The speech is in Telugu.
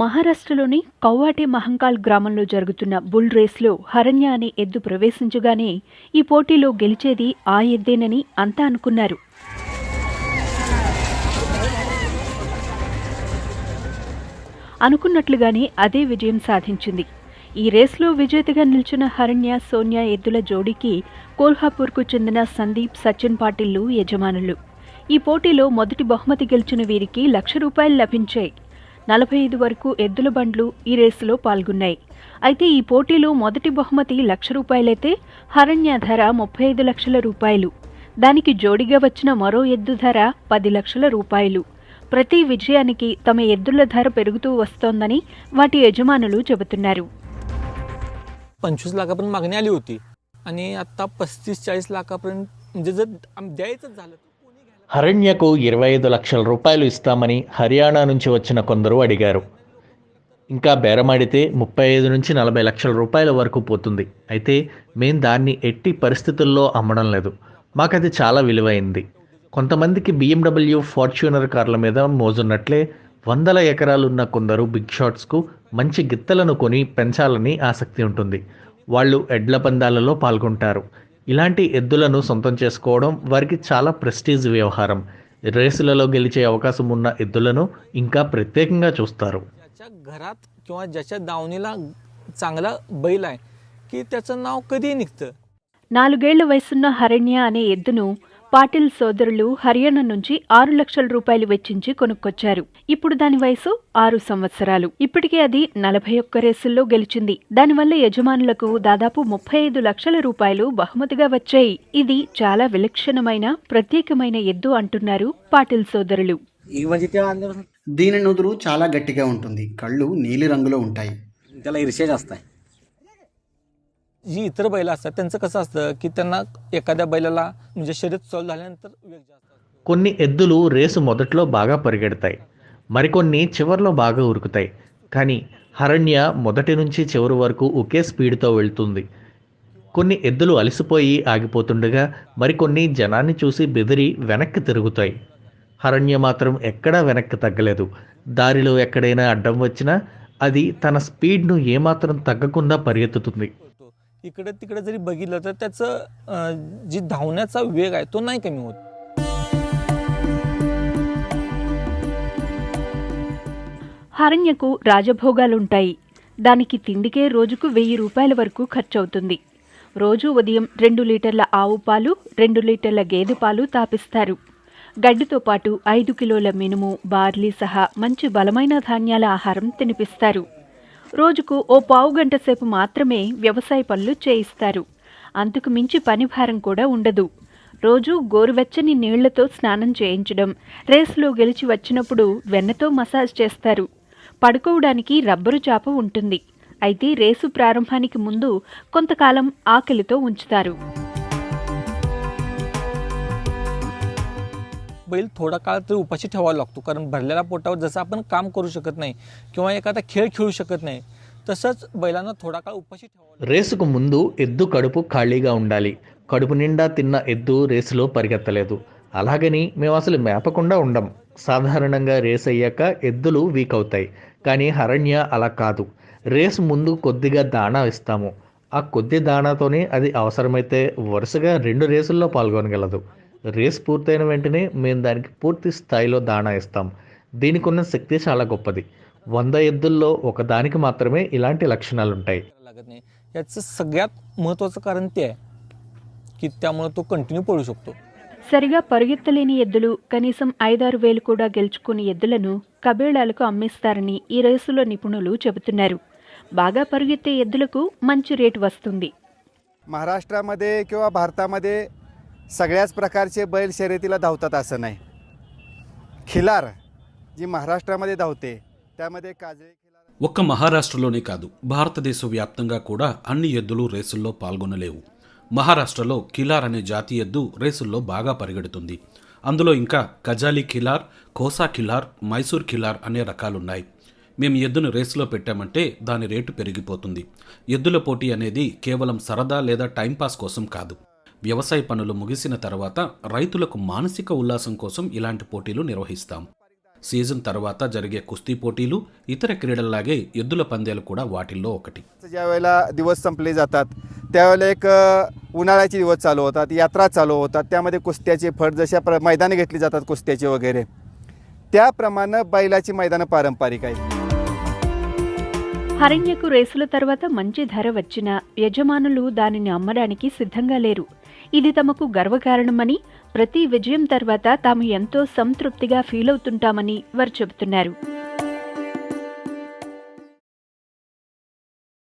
మహారాష్ట్రలోని కౌవాటే మహంకాల్ గ్రామంలో జరుగుతున్న బుల్ రేస్లో హరణ్య అనే ఎద్దు ప్రవేశించగానే ఈ పోటీలో గెలిచేది ఆ ఎద్దేనని అంతా అనుకున్నారు. అనుకున్నట్లుగానే అదే విజయం సాధించింది. ఈ రేస్లో విజేతగా నిలిచిన హరణ్య సోనియా ఎద్దుల జోడీకి కోల్హాపూర్కు చెందిన సందీప్ సచిన్ పాటిల్లు యజమానులు. ఈ పోటీలో మొదటి బహుమతి గెలిచిన వీరికి లక్ష రూపాయలు లభించాయి. నలభై ఐదు వరకు ఎద్దుల బండ్లు ఈ రేసులో పాల్గొన్నాయి అయితే ఈ పోటీలో మొదటి బహుమతి లక్ష రూపాయలైతే హరణ్య ధర ముప్పై ఐదు లక్షల రూపాయలు దానికి జోడిగా వచ్చిన మరో ఎద్దు ధర పది లక్షల రూపాయలు ప్రతి విజయానికి తమ ఎద్దుల ధర పెరుగుతూ వస్తోందని వాటి యజమానులు చెబుతున్నారు पंचवीस लाखापर्यंत मागणी आली होती आणि आता पस्तीस चाळीस लाखापर्यंत म्हणजे जर आम- द्यायचंच झालं तर कोणी घ्यायला హరణ్యకు ఇరవై ఐదు లక్షల రూపాయలు ఇస్తామని హర్యానా నుంచి వచ్చిన కొందరు అడిగారు. ఇంకా బేరమాడితే ముప్పై ఐదు నుంచి నలభై లక్షల రూపాయల వరకు పోతుంది. అయితే మేం దాన్ని ఎట్టి పరిస్థితుల్లో అమ్మడం లేదు. మాకది చాలా విలువైంది. కొంతమందికి బిఎండబ్ల్యూ ఫార్చ్యూనర్ కార్ల మీద మోజున్నట్లే వందల ఎకరాలున్న కొందరు బిగ్ షాట్స్కు మంచి గిత్తలను కొని పెంచాలని ఆసక్తి ఉంటుంది. వాళ్ళు ఎడ్ల పందాలలో పాల్గొంటారు. ఇలాంటి ఎద్దులను సొంతం చేసుకోవడం వారికి చాలా ప్రెస్టీజ్ వ్యవహారం రేసులలో గెలిచే అవకాశం ఉన్న ఎద్దులను ఇంకా ప్రత్యేకంగా చూస్తారు ज्याच्या घरात किंवा ज्याच्या दावणीला चांगला बैल आहे की त्याचं नाव कधी निघतं నాలుగేళ్ల వయసున్న హరణ్య అనే ఎద్దును పాటిల్ సోదరులు హర్యానా నుంచి ఆరు లక్షల రూపాయలు వెచ్చించి కొనుక్కొచ్చారు. ఇప్పుడు దాని వయసు ఆరు సంవత్సరాలు. ఇప్పటికే అది నలభై ఒక్క రేసుల్లో గెలిచింది. దానివల్ల యజమానులకు దాదాపు ముప్పై ఐదు లక్షల రూపాయలు బహుమతిగా వచ్చాయి. ఇది చాలా విలక్షణమైన ప్రత్యేకమైన ఎద్దు అంటున్నారు పాటిల్ సోదరులు. దీని నుదురు చాలా గట్టిగా ఉంటుంది. కళ్ళు నీలి రంగులో ఉంటాయి. చాలా ఇరిసే చేస్తాయి जी इतर बैल असतात त्यांचं कसं असतं की त्यांना एखाद्या बैलाला म्हणजे शर्यत चालू झाल्यानंतर वेग जास्त असतो కొన్ని ఎద్దులు రేసు మొదట్లో బాగా పరిగెడతాయి మరికొన్ని చివర్లో బాగా ఉరుకుతాయి కానీ హరణ్య మొదటి నుంచి చివరి వరకు ఒకే స్పీడ్తో వెళ్తుంది కొన్ని ఎద్దులు అలసిపోయి ఆగిపోతుండగా మరికొన్ని జనాన్ని చూసి బెదిరి వెనక్కి తిరుగుతాయి హరణ్య మాత్రం ఎక్కడా వెనక్కి తగ్గలేదు దారిలో ఎక్కడైనా అడ్డం వచ్చినా అది తన స్పీడ్ను ఏమాత్రం తగ్గకుండా పరిగెత్తుతుంది होतो इकडे तिकडे जरी बघितलं तर त्याचं अं, जी धावण्याचा वेग आहे तो नाही कमी होत హరణ్యకు రాజభోగాలుంటాయి దానికి తిండికే రోజుకు వెయ్యి రూపాయల వరకు ఖర్చవుతుంది రోజు ఉదయం రెండు లీటర్ల ఆవు పాలు రెండు లీటర్ల గేదె పాలు తాపిస్తారు గడ్డితో పాటు ఐదు కిలోల మినుము బార్లీ సహా మంచి బలమైన ధాన్యాల ఆహారం తినిపిస్తారు రోజుకు ఓ పావు గంట సేపు మాత్రమే వ్యవసాయ పనులు చేయిస్తారు. అంతకు మించి పని భారం కూడా ఉండదు. రోజు గోరువెచ్చని నీళ్ళతో స్నానం చేయించడం రేసులో గెలిచి వచ్చినప్పుడు వెన్నతో మసాజ్ చేస్తారు. పడుకోవడానికి రబ్బరు చాప ఉంటుంది. అయితే రేసు ప్రారంభానికి ముందు కొంతకాలం ఆకలితో ఉంచుతారు. बैल थोडा काळ तरी उपाशी ठेवावा लागतो कारण भरलेल्या पोटावर जसं आपण काम करू शकत नाही किंवा एखादा खेळ खेळू शकत नाही तसंच बैलांना थोडा काळ उपाशी ठेवावं రేసుకు ముందు ఎద్దు కడుపు ఖాళీగా ఉండాలి కడుపు నిండా తిన్న ఎద్దు రేసులో పరిగెత్తలేదు అలాగని మేము అసలు మేపకుండా ఉండం సాధారణంగా రేస్ అయ్యాక ఎద్దులు వీక్ అవుతాయి కానీ హరణ్య అలా కాదు రేసు ముందు కొద్దిగా దాణా ఇస్తాము ఆ కొద్ది దాణాతోనే అది అవసరమైతే వరుసగా రెండు రేసుల్లో పాల్గొనగలదు రేస్ పూర్తయిన వెంటనే మేము దానికి పూర్తి స్థాయిలో దాణా ఇస్తాం దీనికి ఉన్న శక్తి చాలా గొప్పది వంద ఎద్దుల్లో ఒకదానికి మాత్రమే ఇలాంటి లక్షణాలు ఉంటాయి करायला लागत नाही याचं सगळ्यात महत्त्वाचं कारण ते आहे की त्यामुळे तो कंटिन्यू पळू शकतो సరిగా పరుగెత్తలేని ఎద్దులు కనీసం ఐదారు వేలు కూడా గెలుచుకుని ఎద్దులను కబేళాలకు అమ్మేస్తారని ఈ రేసులో నిపుణులు చెబుతున్నారు బాగా పరుగెత్తే ఎద్దులకు మంచి రేటు వస్తుంది महाराष्ट्रामध्ये किंवा भारतामध्ये सगळ्याच प्रकारचे बैल शर्यतीला धावतात असं नाही खिलार जी महाराष्ट्रामध्ये धावते त्यामध्ये काजळे खिलार ఒక్క మహారాష్ట్రలోనే కాదు భారతదేశ వ్యాప్తంగా కూడా అన్ని ఎద్దులు రేసుల్లో పాల్గొనలేవు మహారాష్ట్రలో కిలార్ అనే జాతి ఎద్దు రేసుల్లో బాగా పరిగెడుతుంది అందులో ఇంకా కజాలి ఖిలార్ కోసా ఖిలార్ మైసూర్ ఖిలార్ అనే రకాలున్నాయి మేము ఎద్దును రేసులో పెట్టామంటే దాని రేటు పెరిగిపోతుంది ఎద్దుల పోటీ అనేది కేవలం సరదా లేదా టైంపాస్ కోసం కాదు వ్యవసాయ పనులు ముగిసిన తర్వాత రైతులకు మానసిక ఉల్లాసం కోసం ఇలాంటి పోటీలు నిర్వహిస్తాం సీజన్ తర్వాత జరిగే కుస్తీ పోటీలు ఇతర క్రీడల్లాగే ఎద్దుల పందేలు కూడా వాటిల్లో ఒకటి ज्या वेळेला दिवस संपले जातात त्यावेळेला एक अ, उन्हाळ्याचे दिवस चालू होतात यात्रा चालू होतात त्यामध्ये कुस्त्याचे फट जशा प्र मैदाने घेतली जातात कुस्त्याचे वगैरे त्याप्रमाणे बैलाची मैदानं पारंपरिक आहेत హరణ్యకు రేసుల తర్వాత మంచి ధర వచ్చినా యజమానులు దానిని అమ్మడానికి సిద్ధంగా లేరు ఇది తమకు గర్వకారణమని ప్రతి విజయం తర్వాత తాము ఎంతో సంతృప్తిగా ఫీల్ అవుతుంటామని వారు చెబుతున్నారు.